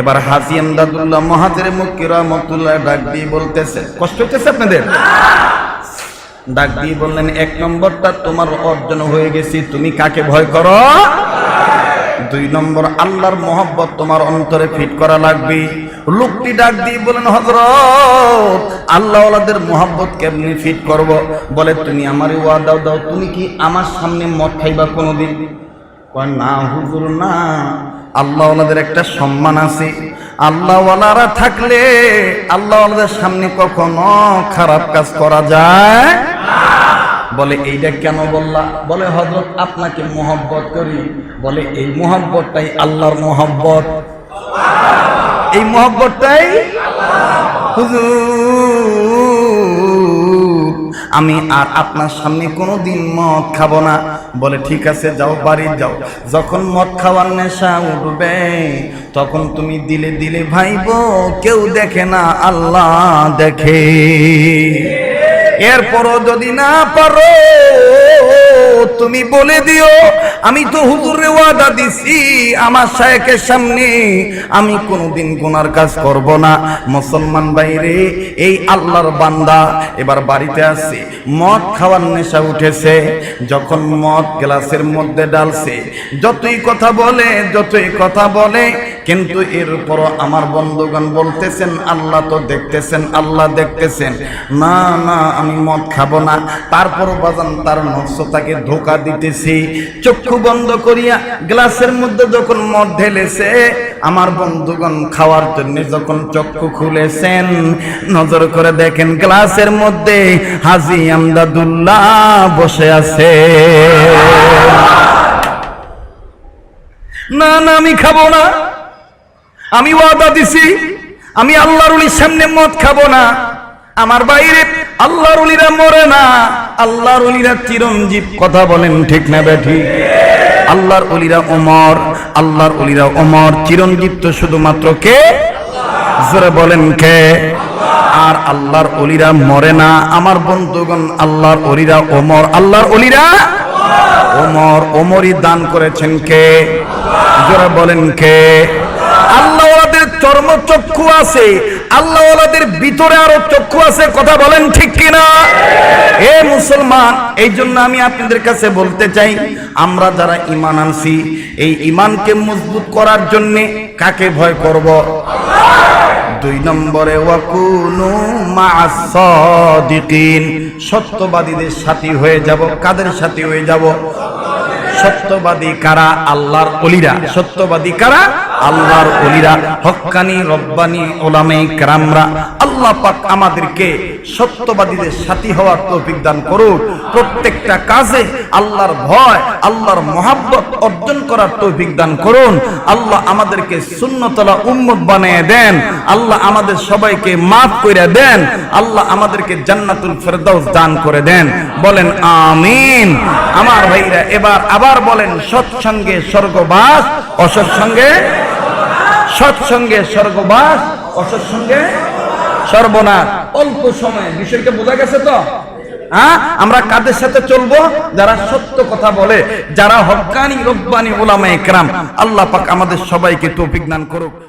এবার হাজি আমদাদুল্লাহ মহাজের মুক্তি রহমতুল্লাহ ডাক দিয়ে বলতেছে, কষ্ট হইতেছে আপনাদের? ডাক দিয়ে বললেন, এক নম্বরটা তোমার অর্জন হয়ে গেছি, তুমি কাকে ভয় করো? দুই নম্বর, আল্লাহর মোহব্বত তোমার অন্তরে ফিট করা লাগবে। লোকটি ডাক দিয়ে বলেন হজরত আল্লাহ ওলাদের মোহাব্বত কেমনি ফিট করব? বলে, তুমি আমার ওয়াদাও দাও, তুমি কি আমার সামনে মদ খাইবা কোনোদিন? না হুজুর, না। আল্লাহ ওলাদের একটা সম্মান আছে। আল্লাহওয়ালারা থাকলে আল্লাহওয়ালাদের সামনে কখনো খারাপ কাজ করা যায় বলে, এইটা কেন বললা? বলে হজরত আপনাকে মোহব্বত করি। বলে, এই মোহব্বতটাই আল্লাহর মোহব্বত। এই মোহব্বতটাই হুজুর আমি আর আপনার সামনে কোনো দিন মদ খাব না। বলে, ঠিক আছে, যাও, বাড়ি যাও। যখন মদ খাওয়ার নেশা উঠবে, তখন তুমি দিলে দিলে ভাইব, কেউ দেখে না, আল্লাহ দেখে। এরপরও যদি না পারো তুমি বলে দিও, আমি তো হুজুরে ওয়াদা দিছি, আমার শায়েকের সামনে। আমি কোনোদিন গুনার কাজ করব না। মুসলমান বাইরে এই আল্লাহর বান্দা এবার বাড়িতে আসছে মদ খাওয়ার নেশা উঠেছে। যখন মদ গ্লাসের মধ্যে ডালছে, যতই কথা বলে, যতই কথা বলে কিন্তু এরপরও আমার বন্ধুগণ বলতেছেন, আল্লাহ তো দেখতেছেন, আল্লাহ দেখতেছেন। না না, আমি মদ খাব না। তারপর বাজান তার নফস তাকে ধোকা দিতেছি। চক্ষু বন্ধ করিয়া গ্লাসের মধ্যে যখন মদ ঢেলেছে, আমার বন্ধুগণ খাওয়ার জন্য যখন চক্ষু খুলেছেন, নজর করে দেখেন গ্লাসের মধ্যে হাজি আমদাদুল্লাহ বসে আছে। না না, আমি খাব না। আমি ওয়াদা দিছি, আমি আল্লাহর উলির সামনে মদ খাব না। আমার বাইরে আল্লাহর উলিরা মরে না, আল্লাহর উলিরা চিরঞ্জীব। কথা বলেন ঠিক না বেঠি আল্লাহর উলিরা ওমর, আল্লাহর উলিরা ওমর, চিরঞ্জীব তো শুধুমাত্র কে? জোরে বলেন কে? আর আল্লাহর অলিরা মরে না, আমার বন্ধুগণ আল্লাহর অলিরা ওমর, আল্লাহর অলিরা ওমর, ওমরই দান করেছেন কে? জোরে বলেন কে? আল্লাহ ওলাদের চর্ম চক্ষু আছে। আল্লাহ ওলাদের ভিতরে আরও চক্ষু আছে, কথা বলেন ঠিক কিনা? এ মুসলমান এই জন্য আমি আপনাদের কাছে বলতে চাই, আমরা যারা ইমান আনছি, এই ইমানকে মজবুত করার জন্য কাকে ভয় করব? দুই নম্বরে, ওয়াকুনু মা'আস-সাদিকিন সত্যবাদীদের সাথী হয়ে যাব, কাদের সাথী হয়ে যাব? সত্যবাদী কারা? আল্লাহর অলিরা। সত্যবাদী কারা? আল্লাহর অলিরা। হক্কানি রব্বানি ওলামে কেরামরা। আল্লাহ পাক আমাদেরকে সত্যবাদীদের সাথী হওয়ার তৌফিক দান করুক। প্রত্যেকটা কাজে আল্লাহর ভয়, আল্লাহর মহাব্বত অর্জন করার তৌফিক দান করুন। আল্লাহ আমাদেরকে শূন্যতলা উম্মত বানিয়ে দেন। আল্লাহ আমাদের সবাইকে মাফ করে দেন। আল্লাহ আমাদেরকে জান্নাতুল ফেরদাউস দান করে দেন। বলেন আমিন। আমার ভাইরা, এবার আবার বলেন, সৎসঙ্গে স্বর্গবাস, অসৎসঙ্গে? সৎসঙ্গে স্বর্গবাস, অসৎসঙ্গে সর্বনাশ। অল্প সময়ে। বিষয়টা বোঝা গেছে তো? হ্যাঁ? আমরা কাদের সাথে চলবো? যারা সত্য কথা বলে যারা হকানি রব্বানি ওলামা একরাম আল্লাহ পাক আমাদের সবাইকে তো দান করুক।